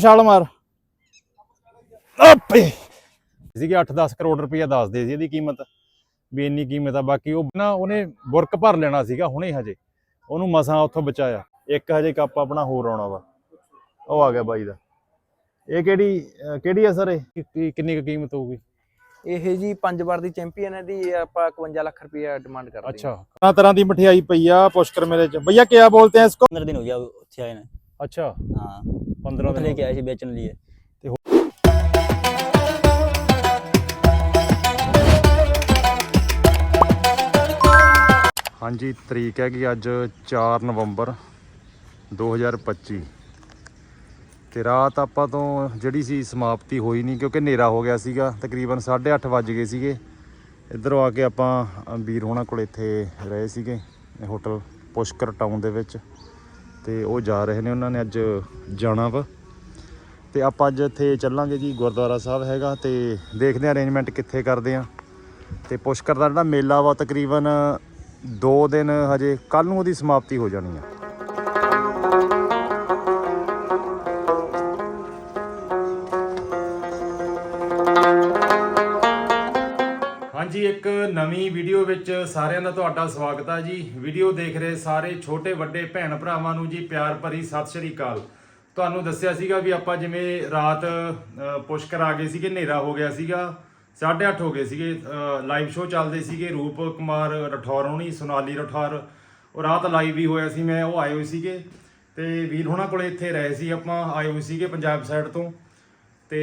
ਛਾਲ ਮਾਰ। ਆਪੇ। ਸੀਗੀ 8-10 ਕਰੋੜ ਰੁਪਇਆ ਦੱਸਦੇ ਸੀ ਇਹਦੀ ਕੀਮਤ ਵੀ ਇੰਨੀ ਕੀਮਤ ਆ ਬਾਕੀ ਉਹ ਨਾ ਉਹਨੇ ਬੁਰਕ ਭਰ ਲੈਣਾ ਸੀਗਾ ਹੁਣੇ ਹਜੇ। ਉਹਨੂੰ ਮਸਾਂ ਉੱਥੋਂ ਬਚਾਇਆ। ਇੱਕ ਹਜੇ ਕੱਪ ਆਪਣਾ ਹੋਰ ਆਉਣਾ ਵਾ। ਉਹ ਆ ਗਿਆ ਬਾਈ ਦਾ। ਇਹ ਕਿਹੜੀ ਕਿਹੜੀ ਆ ਸਰ ਇਹ? ਕਿੰਨੀ ਕੁ ਕੀਮਤ ਹੋਊਗੀ? ਇਹ ਜੀ ਪੰਜ ਵਾਰ ਦੀ ਚੈਂਪੀਅਨ ਹੈ ਦੀ ਆਪਾਂ 51 ਲੱਖ ਰੁਪਏ ਡਿਮਾਂਡ ਕਰਦੇ ਅੱਛਾ। ਤਰ੍ਹਾਂ ਤਰ੍ਹਾਂ ਦੀ ਮਠਿਆਈ ਪਈ ਆ ਪੁਸ਼ਕਰ ਮੇਰੇ ਚ। ਭਈਆ ਕਿਆ ਬੋਲਤੇ ਆ ਇਸਕੋ 15 ਦਿਨ ਹੋ ਗਿਆ ਉੱਥੇ ਆਏ ਨੇ। ਅੱਛਾ। ਹਾਂ। 15 ਦਿਨ ਲੈ ਕੇ ਆਏ ਸੀ ਵੇਚਣ ਲਈ। ਤੇ ਹਾਂਜੀ ਤਰੀਕ ਹੈ ਕਿ ਅੱਜ 4 ਨਵੰਬਰ 2025 ਤੇ ਰਾਤ ਆਪਾਂ ਤੋਂ ਜਿਹੜੀ ਸੀ ਸਮਾਪਤੀ ਹੋਈ ਨਹੀਂ ਕਿਉਂਕਿ ਹਨੇਰਾ ਹੋ ਗਿਆ ਸੀਗਾ। ਤਕਰੀਬਨ 8:30 ਵੱਜ ਗਏ ਸੀਗੇ। ਇਧਰੋਂ ਆ ਕੇ ਆਪਾਂ ਵੀਰ ਹੋਣਾ ਕੋਲ ਇੱਥੇ ਰਹੇ ਸੀਗੇ ਹੋਟਲ ਪੁਸ਼ਕਰ ਟਾਊਨ ਦੇ ਵਿੱਚ। ਤੇ ਉਹ ਜਾ ਰਹੇ ਨੇ, ਉਹਨਾਂ ਨੇ ਅੱਜ ਜਾਣਾ ਵਾ। ਤੇ ਆਪਾਂ ਅੱਜ ਇੱਥੇ ਚੱਲਾਂਗੇ ਜੀ, ਗੁਰਦੁਆਰਾ ਸਾਹਿਬ ਹੈਗਾ ਤੇ ਦੇਖਦੇ ਆ ਅਰੇਂਜਮੈਂਟ ਕਿੱਥੇ ਕਰਦੇ ਆ ਤੇ ਪੁਸ਼ਕਰ ਦਾ ਜਿਹੜਾ ਮੇਲਾ ਵਾ, ਤਕਰੀਬਨ 2 ਦਿਨ ਹਜੇ ਕੱਲ ਨੂੰ ਉਹਦੀ ਸਮਾਪਤੀ ਹੋ ਜਾਣੀ ਆ। ਨਵੀਂ ਵੀਡੀਓ ਵਿੱਚ ਸਾਰਿਆਂ ਦਾ ਤੁਹਾਡਾ ਸਵਾਗਤ ਹੈ ਜੀ। ਵੀਡੀਓ ਦੇਖ ਰਹੇ ਸਾਰੇ ਛੋਟੇ, ਵੱਡੇ ਭੈਣ ਭਰਾਵਾਂ ਨੂੰ ਜੀ ਪਿਆਰ ਭਰੀ ਸਤਿ ਸ਼੍ਰੀ ਅਕਾਲ। ਤੁਹਾਨੂੰ ਦੱਸਿਆ ਸੀਗਾ ਵੀ ਆਪਾਂ ਜਿਵੇਂ ਰਾਤ ਪੁਸ਼ਕਰ ਆ ਗਏ ਸੀਗੇ, ਹਨੇਰਾ ਹੋ ਗਿਆ ਸੀਗਾ 8:30 ਹੋ ਗਏ ਸੀਗੇ ਲਾਈਵ ਸ਼ੋਅ ਚੱਲਦੇ ਸੀਗੇ, ਰੂਪ ਕੁਮਾਰ ਰਠੌਰ ਹੋਣੀ ਸੋਨਾਲੀ ਰਠੌਰ। ਉਹ ਰਾਤ ਲਾਈਵ ਵੀ ਹੋਇਆ ਸੀ, ਮੈਂ ਉਹ ਆਏ ਹੋਏ ਸੀਗੇ। ਤੇ ਵੀਰ ਹੋਣਾ ਕੋਲੇ ਇੱਥੇ ਰਹੇ ਸੀ ਆਪਾਂ, ਆਏ ਹੋਏ ਸੀਗੇ ਪੰਜਾਬ ਸਾਈਡ ਤੋਂ। ਤੇ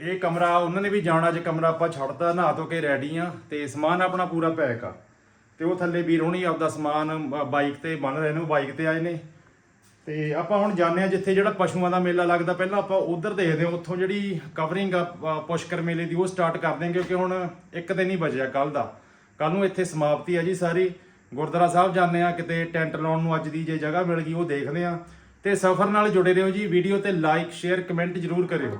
ਇਹ ਕਮਰਾ, ਉਹਨਾਂ ਨੇ ਵੀ ਜਾਣਾ, ਜੇ ਕਮਰਾ ਆਪਾਂ ਛੱਡਤਾ, ਨਹਾ ਧੋ ਕੇ ਰੈਡੀ ਆ, ਤੇ ਸਮਾਨ ਆਪਣਾ ਪੂਰਾ ਪੈਕ ਆ। ਤੇ ਉਹ ਥੱਲੇ ਵੀਰ ਹੋਣੀ ਆਪਦਾ ਸਮਾਨ ਬਾਈਕ ਤੇ ਬੰਨ ਰਹੇ ਨੇ, ਉਹ ਬਾਈਕ ਤੇ ਆਏ ਨੇ। ਤੇ ਆਪਾਂ ਹੁਣ ਜਾਣਦੇ ਆ ਜਿੱਥੇ ਜਿਹੜਾ ਪਸ਼ੂਆਂ ਦਾ ਮੇਲਾ ਲੱਗਦਾ, ਪਹਿਲਾਂ ਆਪਾਂ ਉਧਰ ਦੇਖਦੇ ਹਾਂ, ਉੱਥੋਂ ਜਿਹੜੀ ਕਵਰਿੰਗ ਆ ਪੁਸ਼ਕਰ ਮੇਲੇ ਦੀ, ਉਹ ਸਟਾਰਟ ਕਰਦੇ ਹਾਂ ਕਿਉਂਕਿ ਹੁਣ ਇੱਕ ਦਿਨ ਹੀ ਬਚਿਆ ਕੱਲ ਦਾ। ਕੱਲ ਨੂੰ ਇੱਥੇ ਸਮਾਪਤੀ ਆ ਜੀ ਸਾਰੀ। ਗੁਰਦੁਆਰਾ ਸਾਹਿਬ ਜਾਂਦੇ ਆ, ਕਿਤੇ ਟੈਂਟ ਲਾਉਣ ਨੂੰ ਅੱਜ ਦੀ ਜੇ ਜਗ੍ਹਾ ਮਿਲ ਗਈ, ਉਹ ਦੇਖਦੇ ਆ। ਤੇ ਸਫ਼ਰ ਨਾਲ ਜੁੜੇ ਰਹੋ ਜੀ। ਵੀਡੀਓ ਤੇ ਲਾਈਕ ਸ਼ੇਅਰ ਕਮੈਂਟ ਜ਼ਰੂਰ ਕਰਿਓ।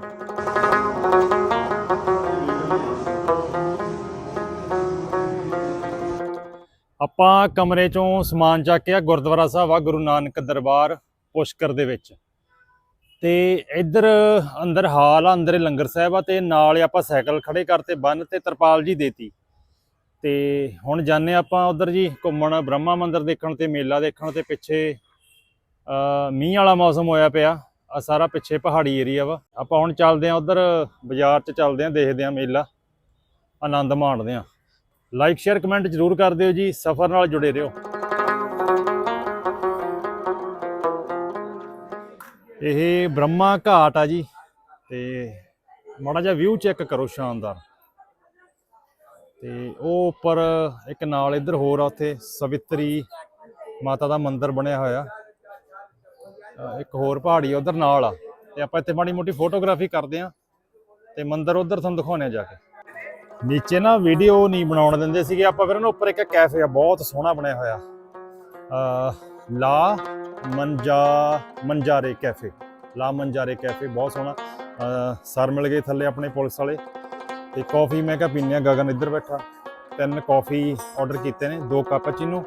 ਆਪਾਂ ਕਮਰੇ ਚੋਂ ਸਮਾਨ ਚੱਕ ਕੇ ਆ, ਗੁਰਦੁਆਰਾ ਸਾਹਿਬ ਆ, ਗੁਰੂ ਨਾਨਕ ਦਰਬਾਰ ਪੁਸ਼ਕਰ ਦੇ ਵਿੱਚ। ਤੇ ਇੱਧਰ ਅੰਦਰ ਹਾਲ ਆ, ਅੰਦਰ ਲੰਗਰ ਸਾਹਿਬ ਆ, ਤੇ ਨਾਲ ਆਪਾਂ ਸਾਈਕਲ ਖੜੇ ਕਰਤੇ ਬੰਨ ਤੇ ਤਰਪਾਲ ਜੀ ਦੇਤੀ। ਤੇ ਹੁਣ ਜਾਣੇ ਆਪਾਂ ਉਧਰ ਜੀ ਘੁੰਮਣ, ਬ੍ਰਹਮਾ ਮੰਦਿਰ ਦੇਖਣ ਤੇ, ਮੇਲਾ ਦੇਖਣ ਤੇ ਪਿੱਛੇ ਮੀਂਹ ਵਾਲਾ ਮੌਸਮ ਹੋਇਆ ਪਿਆ, ਆ ਸਾਰਾ ਪਿੱਛੇ ਪਹਾੜੀ ਏਰੀਆ ਵਾ। ਆਪਾਂ ਹੁਣ ਚੱਲਦੇ ਆ ਉਧਰ, ਬਾਜ਼ਾਰ 'ਚ ਚੱਲਦੇ ਆ ਦੇਖਦੇ ਆ ਮੇਲਾ, ਆਨੰਦ ਮਾਣਦੇ ਆ ਲਾਈਕ ਸ਼ੇਅਰ ਕਮੈਂਟ ਜਰੂਰ ਕਰ ਦਿਓ ਜੀ, ਸਫ਼ਰ ਨਾਲ ਜੁੜੇ ਰਹੋ। ਇਹ ਬ੍ਰਹਮਾ ਘਾਟ ਆ ਜੀ, ਤੇ ਮਾੜਾ ਜਿਹਾ ਵਿਊ ਚੈੱਕ ਕਰੋ ਸ਼ਾਨਦਾਰ। ਤੇ ਉਹ ਉੱਪਰ ਇੱਕ ਨਾਲ ਇੱਧਰ ਹੋਰ ਆ ਉੱਥੇ, ਸਵਿਤਰੀ ਮਾਤਾ ਦਾ ਮੰਦਿਰ ਬਣਿਆ ਹੋਇਆ। ਇੱਕ ਹੋਰ ਪਹਾੜੀ ਉਧਰ ਨਾਲ ਆ। ਤੇ ਆਪਾਂ ਇੱਥੇ ਮਾੜੀ ਮੋਟੀ ਫੋਟੋਗ੍ਰਾਫੀ ਕਰਦੇ ਆ ਤੇ ਮੰਦਰ ਉਧਰ ਤੁਹਾਨੂੰ ਦਿਖਾਉਂਦੇ ਆ ਜਾ ਕੇ। ਨੀਚੇ ਨਾ ਵੀਡੀਓ ਨਹੀਂ ਬਣਾਉਣ ਦਿੰਦੇ ਸੀਗੇ, ਆਪਾਂ ਫਿਰ ਨਾ ਉੱਪਰ ਇੱਕ ਕੈਫੇ ਆ, ਬਹੁਤ ਸੋਹਣਾ ਬਣਿਆ ਹੋਇਆ। ਅ ਲਾ ਮੰਜਾ, ਮੰਜਾਰੇ ਕੈਫੇ ਲਾ ਮੰਜਾਰੇ ਕੈਫੇ ਬਹੁਤ ਸੋਹਣਾ। ਸਰ ਮਿਲ ਗਏ ਥੱਲੇ ਆਪਣੇ ਪੁਲਿਸ ਵਾਲੇ। ਤੇ ਕਾਫੀ ਮੈਂ ਕਿਹਾ ਪੀਨੇ ਆ, ਗਗਨ ਇੱਧਰ ਬੈਠਾ। ਤਿੰਨ ਕਾਫੀ ਆਰਡਰ ਕੀਤੇ ਨੇ, ਦੋ ਕਾਪਾਚੀਨੋ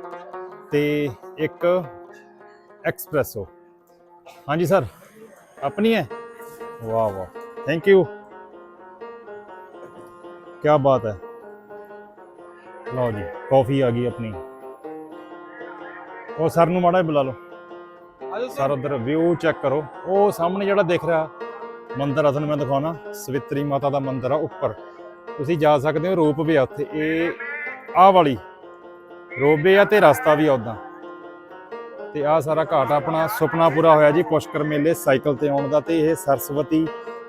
ਤੇ ਇੱਕ ਐਕਸਪ੍ਰੈਸੋ ਹਾਂਜੀ ਸਰ। ਆਪਣੀ ਹੈ? ਵਾਹ ਵਾਹ। ਥੈਂਕ ਯੂ ਕੀ ਬਾਤ ਹੈ। ਲਓ ਜੀ ਕਾਫੀ ਆ ਗਈ ਆਪਣੀ। ਉਹ ਸਰ ਨੂੰ ਮਾੜਾ ਬੁਲਾ ਲਓ। ਸਰ। ਉਧਰ ਵਿਊ ਚੈੱਕ ਕਰੋ। ਉਹ ਸਾਹਮਣੇ ਜਿਹੜਾ ਦਿਖ ਰਿਹਾ ਮੰਦਿਰ ਆ ਤੁਹਾਨੂੰ ਮੈਂ ਦਿਖਾਉਣਾ। ਸਵਿਤਰੀ ਮਾਤਾ ਦਾ ਮੰਦਿਰ ਆ ਉੱਪਰ। ਤੁਸੀਂ ਜਾ ਸਕਦੇ ਹੋ ਰੋਪ ਵੀ ਆ ਉੱਥੇ। ਇਹ ਆਹ ਵਾਲੀ। ਰੋਬੇ ਆ ਤੇ ਰਸਤਾ ਵੀ ਆ ਉਦਾਂ। ਤੇ ਆ ਸਾਰਾ ਘਾਟ ਆਪਣਾ ਸੁਪਨਾ ਪੂਰਾ ਹੋਇਆ ਜੀ ਪੁਸ਼ਕਰ ਮੇਲੇ ਸਾਈਕਲ ਤੇ ਆਉਣ ਦਾ ਤੇ ਇਹ ਸਰਸਵਤੀ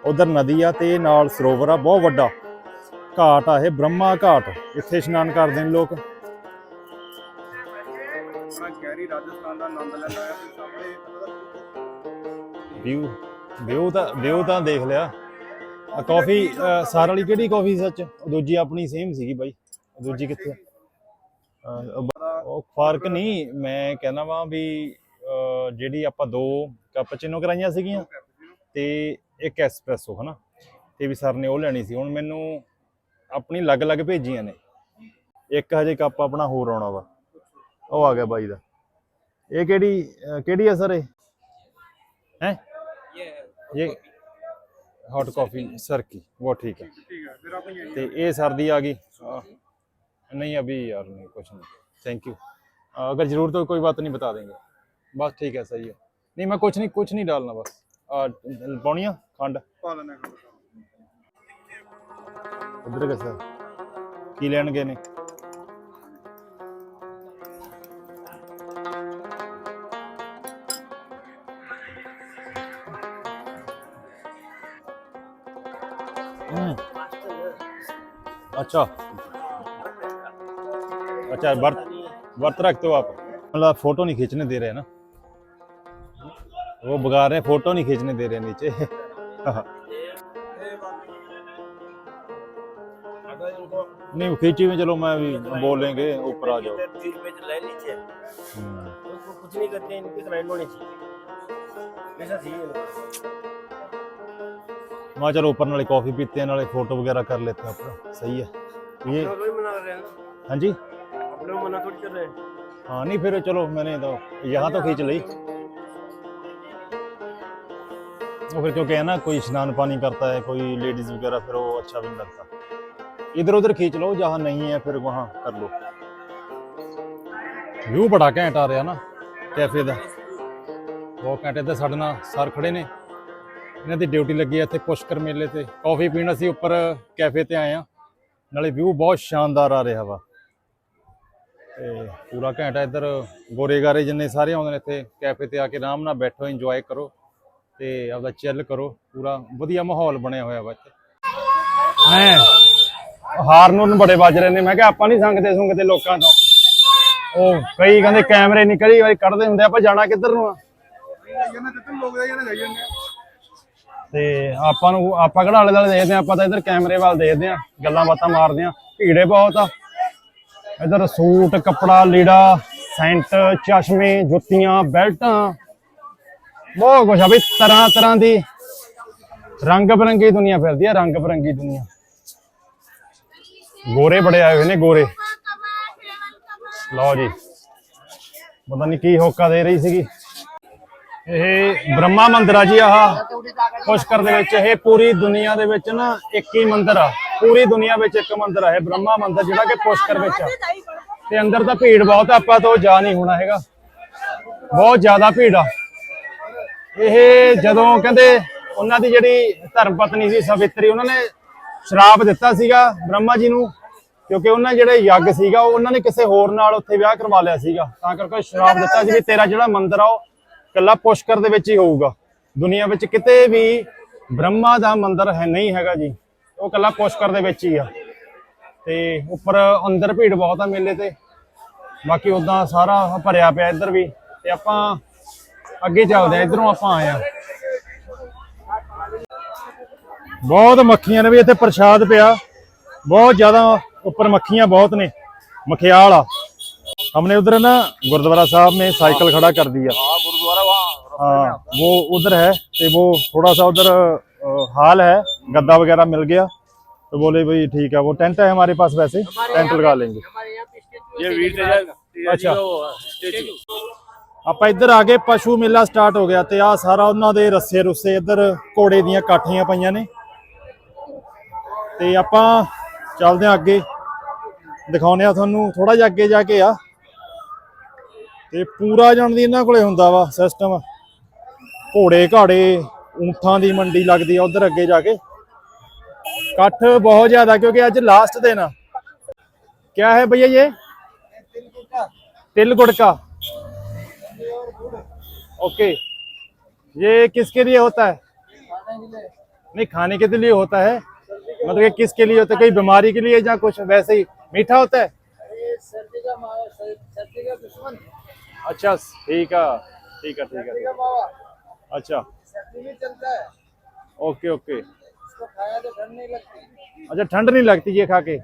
ਉਧਰ ਨਦੀ ਆ ਤੇ ਨਾਲ ਸਰੋਵਰ ਆ, ਬਹੁਤ ਵੱਡਾ ਘਾਟ ਆ, ਇਹ ਬ੍ਰਹਮਾ ਘਾਟ, ਇੱਥੇ ਇਸ਼ਨਾਨ ਕਰਦੇ ਨੇ ਲੋਕ। ਰਾਜਸਥਾਨ ਦਾ ਵਿਊ ਵਿਊ ਤਾਂ ਵਿਊ ਤਾਂ ਦੇਖ ਲਿਆ। ਆ ਕਾਫੀ ਸਾਰ ਵਾਲੀ ਕਿਹੜੀ ਕਾਫੀ ਸੱਚ? ਦੂਜੀ ਆਪਣੀ ਸੇਮ ਸੀਗੀ ਬਾਈ। ਦੂਜੀ ਕਿੱਥੇ ਆ? ਉਹ ਫ਼ਰਕ ਨਹੀਂ, ਮੈਂ ਕਹਿੰਦਾ ਵਾਂ ਵੀ ਜਿਹੜੀ ਆਪਾਂ ਦੋ ਕੈਪਚੀਨੋ ਕਰਾਈਆਂ ਸੀਗੀਆਂ ਤੇ ਇੱਕ ਐਸਪ੍ਰੈਸੋ ਹਨਾ? ਤੇ ਵੀ ਸਰ ਨੇ ਉਹ ਲੈਣੀ ਸੀ। ਹੁਣ ਮੈਨੂੰ ਆਪਣੀ ਲੱਗ-ਲੱਗ ਭੇਜੀਆਂ ਨੇ। ਇੱਕ ਹਜੇ ਕੱਪ ਆਪਣਾ ਹੋਰ ਆਉਣਾ ਵਾ। ਉਹ ਆ ਗਿਆ ਬਾਈ ਦਾ। ਇਹ ਕਿਹੜੀ ਕਿਹੜੀ ਆ ਸਰ ਇਹ? ਹੈ? ਇਹ ਹੌਟ ਕਾਫੀ ਸਰ ਕੀ? ਉਹ ਠੀਕ ਹੈ। ਤੇ ਇਹ ਸਰਦੀ ਆ ਗਈ। ਨਹੀਂ, ਅਭੀ ਯਾਰ, ਨਹੀਂ, ਕੁਛ ਨਹੀਂ। थैंक यू अगर ज़रूरत हो कोई बात नहीं बता देंगे। बस ठीक है सही है। नहीं मैं कुछ नहीं कुछ नहीं डालना बस। पौनी खंड। उधर गए सर। की लैन गए ने अच्छा। अच्छा बर्थ। वर्त रखते हो आप मतलब फोटो नहीं खींचने दे रहे हैं ना वो बगा रहे हैं फोटो नहीं खींचने दे रहे हैं नीचे नहीं वो खींची में चलो मैं भी बोलेंगे ऊपर आ जाओ चीज में तो ले लीजिए हम्म, उसको कुछ नहीं करते इनकी क्राइम होनी चाहिए ऐसा चाहिए इनको। मैं चलो ऊपर नाले कॉफी पीते हैं नाले फोटो वगैरह कर लेते हैं अपना सही है ये अपना थोड़ी मना कर रहे हैं ना हाँ जी अपने को मना थोड़ी कर रहे हैं हाँ नहीं फिर चलो मैंने तो यहाँ तो खींच ली वो फिर क्योंकि है ना कोई स्नान पानी करता है कोई लेडीज वगैरह फिर वो अच्छा भी नहीं लगता इधर उधर खींच लो जहाँ नहीं है फिर वहाँ कर लो व्यू बड़ा ਘੈਂਟ ਆ ਰਿਹਾ ਨਾ ਕੈਫੇ ਦਾ ਬਹੁਤ ਘੈਂਟ ਇੱਥੇ ਸਾਡੇ ਨਾਲ ਸਰ ਖੜੇ ਨੇ ਇਹਨਾਂ ਦੀ ਡਿਊਟੀ ਲੱਗੀ ਹੈ ਇੱਥੇ ਪੁਸ਼ਕਰ ਮੇਲੇ ਤੇ ਕਾਫੀ ਪੀਣ ਅਸੀਂ ਉੱਪਰ ਕੈਫੇ ਤੇ ਆਏ ਆ ਨਾਲੇ ਵਿਊ ਬਹੁਤ ਸ਼ਾਨਦਾਰ ਆ ਰਿਹਾ ਵਾ ਤੇ ਪੂਰਾ ਘੰਟਾ ਇੱਧਰ ਗੋਰੇ ਗੋਰੇਗਾਰੇ ਜਿੰਨੇ ਸਾਰੇ ਆਉਂਦੇ ਨੇ ਇੱਥੇ ਕੈਫੇ ਤੇ ਆ ਕੇ ਆਰਾਮ ਨਾਲ ਬੈਠੋ ਇੰਜੋਏ ਕਰੋ ਤੇ ਆਪਦਾ ਚਿੱਲ ਕਰੋ ਪੂਰਾ ਵਧੀਆ ਮਾਹੌਲ ਬਣਿਆ ਹੋਇਆ ਵਾ ਇੱਥੇ। ਹਾਰਨ ਨੂੰ ਬੜੇ ਵੱਜ ਰਹੇ ਨੇ ਮੈਂ ਕਿਹਾ ਆਪਾਂ ਨਹੀਂ ਸੰਗਦੇ ਸੁੰਗਦੇ ਲੋਕਾਂ ਤੋਂ। ਉਹ ਕਈ ਕਹਿੰਦੇ ਕੈਮਰੇ ਨਹੀਂ ਕਈ ਵਾਰੀ ਕੱਢਦੇ ਹੁੰਦੇ ਆਪਾਂ ਜਾਣਾ ਕਿੱਧਰ ਨੂੰ ਆ? ਤੇ ਆਪਾਂ ਨੂੰ ਆਪਾਂ ਕਿਹੜਾ ਆਲੇ ਦੇਖਦੇ ਆ ਆਪਾਂ ਤਾਂ ਇੱਧਰ ਕੈਮਰੇ ਵੱਲ ਦੇਖਦੇ ਆ ਗੱਲਾਂ ਬਾਤਾਂ ਮਾਰਦੇ ਆ ਭੀੜੇ ਬਹੁਤ ਆ। ਇੱਧਰ ਸੂਟ, ਕੱਪੜਾ, ਲੀੜਾ, ਸੈਂਟ, ਚਸ਼ਮੇ, ਜੁੱਤੀਆਂ, ਬੈਲਟਾਂ। ਬਹੁਤ ਕੁਛ ਆ ਬਈ, ਤਰ੍ਹਾਂ ਤਰ੍ਹਾਂ ਦੀ। ਰੰਗ ਬਰੰਗੀ ਦੁਨੀਆ ਫਿਰਦੀ ਆ, ਰੰਗ ਬਰੰਗੀ ਦੁਨੀਆ। ਗੋਰੇ ਬੜੇ ਆਏ ਹੋਏ ਨੇ, ਗੋਰੇ। ਲਓ ਜੀ। ਪਤਾ ਨਹੀਂ ਕੀ ਹੋਕਾ ਦੇ ਰਹੀ ਸੀਗੀ। ਇਹ ਬ੍ਰਹਮਾ ਮੰਦਿਰ ਆ ਜੀ, ਆਹ। ਪੁਸ਼ਕਰ ਦੇ ਵਿੱਚ ਇਹ ਪੂਰੀ ਦੁਨੀਆ ਦੇ ਵਿੱਚ ਨਾ ਇੱਕ ਹੀ ਮੰਦਿਰ ਆ। ਪੂਰੀ ਦੁਨੀਆ ਵਿੱਚ ਇੱਕ ਮੰਦਿਰ ਆ, ਇਹ ਬ੍ਰਹਮਾ ਮੰਦਿਰ ਜਿਹੜਾ ਕਿ ਪੁਸ਼ਕਰ ਵਿੱਚ ਆ। ਤੇ ਅੰਦਰ ਤਾਂ ਭੀੜ ਬਹੁਤ ਆ, ਆਪਾਂ ਤੋਂ ਜਾ ਨਹੀਂ ਹੋਣਾ ਹੈਗਾ। ਬਹੁਤ ਜ਼ਿਆਦਾ ਭੀੜ ਆ। ਇਹ ਜਦੋਂ ਕਹਿੰਦੇ ਉਹਨਾਂ ਦੀ ਜਿਹੜੀ ਧਰਮ ਪਤਨੀ ਸੀ, ਸਵਿਤਰੀ, ਉਹਨਾਂ ਨੇ ਸ਼ਰਾਪ ਦਿੱਤਾ ਸੀਗਾ ਬ੍ਰਹਮਾ ਜੀ ਨੂੰ, ਕਿਉਂਕਿ ਉਹਨਾਂ ਜਿਹੜੇ ਯੱਗ ਸੀਗਾ ਉਹਨਾਂ ਨੇ ਕਿਸੇ ਹੋਰ ਨਾਲ ਉੱਥੇ ਵਿਆਹ ਕਰਵਾ ਲਿਆ ਸੀਗਾ। ਤਾਂ ਕਰਕੇ ਸ਼ਰਾਪ ਦਿੱਤਾ ਸੀ ਵੀ ਤੇਰਾ ਜਿਹੜਾ ਮੰਦਿਰ ਆ, ਉਹ ਕੱਲਾ ਪੁਸ਼ਕਰ ਦੇ ਵਿੱਚ ਹੀ ਹੋਊਗਾ। ਦੁਨੀਆ ਵਿੱਚ ਕਿਤੇ ਵੀ ਬ੍ਰਹਮਾ ਦਾ ਮੰਦਿਰ ਹੈ ਨਹੀਂ ਹੈਗਾ ਜੀ। ਉਹ ਕੱਲਾ ਪੁਸ਼ਕਰ ਦੇ ਵਿੱਚ ਹੀ ਆ। ਤੇ ਉੱਪਰ ਅੰਦਰ ਭੀੜ ਬਹੁਤ ਆ ਮੇਲੇ ਤੇ ਬਾਕੀ ਉਦਾਂ ਸਾਰਾ ਭਰਿਆ ਪਿਆ ਇੱਧਰ ਵੀ ਤੇ ਆਪਾਂ ਅੱਗੇ ਚੱਲਦੇ ਆ ਇਧਰੋਂ ਆਪਾਂ ਆਏ ਆ ਬਹੁਤ ਮੱਖੀਆਂ ਨੇ ਵੀ ਇੱਥੇ ਪ੍ਰਸ਼ਾਦ ਪਿਆ ਬਹੁਤ ਜ਼ਿਆਦਾ ऊपर मक्खियां बहुत ने मखियाल आ हमने उधर ना गुरुद्वारा साहब में साइकिल खड़ा कर दिया गुरुद्वारा वहाँ हाँ वो उधर है तो वो थोड़ा सा उधर अ, हाल है गद्दा वगैरह मिल गया तो बोले भाई ठीक है वो टेंट है हमारे पास वैसे टेंट लगा लेंगे ये वीर तेजा अच्छा स्टेचू ਆਪਾਂ ਇੱਧਰ ਆ ਗਏ ਪਸ਼ੂ ਮੇਲਾ ਸਟਾਰਟ ਹੋ ਗਿਆ ਤੇ ਆ ਸਾਰਾ ਉਹਨਾਂ ਦੇ ਰੱਸੇ ਰੁੱਸੇ ਇੱਧਰ ਘੋੜੇ ਦੀਆਂ ਕਾਠੀਆਂ ਪਈਆਂ ਨੇ ਤੇ ਆਪਾਂ ਚੱਲਦੇ ਆ ਅੱਗੇ ਦਿਖਾਉਨੇ ਆ ਤੁਹਾਨੂੰ ਥੋੜਾ ਜਿਹਾ ਅੱਗੇ ਜਾ ਕੇ ਆ ਤੇ ਪੂਰਾ ਜਾਣ ਦੀ ਇਹਨਾਂ ਕੋਲੇ ਹੁੰਦਾ ਵਾ ਸਿਸਟਮ ਘੋੜੇ ਘਾੜੇ ਊਂਠਾਂ ਦੀ ਮੰਡੀ ਲੱਗਦੀ ਆ ਉਧਰ ਅੱਗੇ ਜਾ ਕੇ कट बहुत ज़्यादा क्योंकि आज लास्ट दिन क्या है भैया ये तिल गुड़ का ओके ये किसके लिए होता है नहीं खाने के लिए होता है मतलब ये किसके लिए होता है कोई बीमारी के लिए या कुछ वैसे ही मीठा होता है अच्छा ठीक है ठीक है ठीक है अच्छा ओके ओके अच्छा ठंड नहीं लगती ये खा के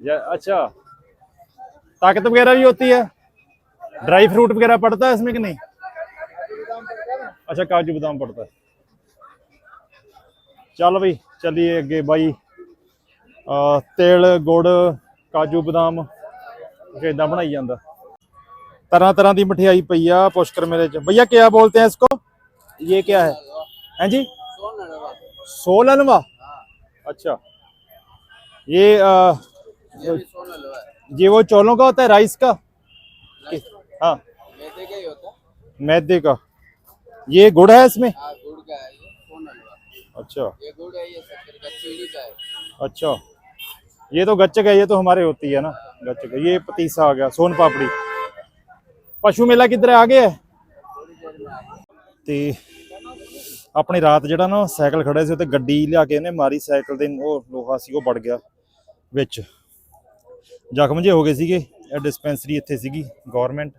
या- अच्छा ताकत वगैरह भी होती है ड्राई फ्रूट वगैरह पड़ता है इसमें कि नहीं अच्छा काजू बादाम पड़ता है चल भाई चलिए अगे भाई आ, तेल गुड़ ਕਾਜੂ ਬਦਾਮ ਕੁਛ ਏਦਾਂ ਬਣਾਈ ਜਾਂਦਾ ਤਰ੍ਹਾਂ ਤਰ੍ਹਾਂ ਦੀ ਮਠਿਆਈ ਪਈ ਆ ਪੁਸ਼ਕਰ ਮੇਲੇ ਚ ਭਈਆ क्या बोलते हैं इसको ये क्या है हैं जी सोलनवा? अच्छा। ये आ, ये, वो चोलों का होता है राइस का? हाँ मैदे का ही। होता मैदे का। ये गुड़ है इसमें? गुड़ का है ये अच्छा। ये गुड़ है ये शक्कर का है अच्छा। ये तो गच्चक है ये तो हमारे होती है ना गच्चक है। ये पतीसा आ गया सोन पापड़ी। पशु मेला किधर आ गया है? ਆਪਣੀ ਰਾਤ ਜਿਹੜਾ ਨਾ ਸਾਈਕਲ ਖੜਾ ਸੀ ਉੱਤੇ ਗੱਡੀ ਲਿਆ ਕੇ ਇਹਨੇ ਮਾਰੀ ਸਾਈਕਲ ਦੇ ਉਹ ਲੋਹਾ ਸੀ ਉਹ ਵੜ ਗਿਆ ਵਿੱਚ ਜ਼ਖਮ ਜੇ ਹੋ ਗਏ ਸੀਗੇ ਇਹ ਡਿਸਪੈਂਸਰੀ ਇੱਥੇ ਸੀਗੀ ਗਵਰਨਮੈਂਟ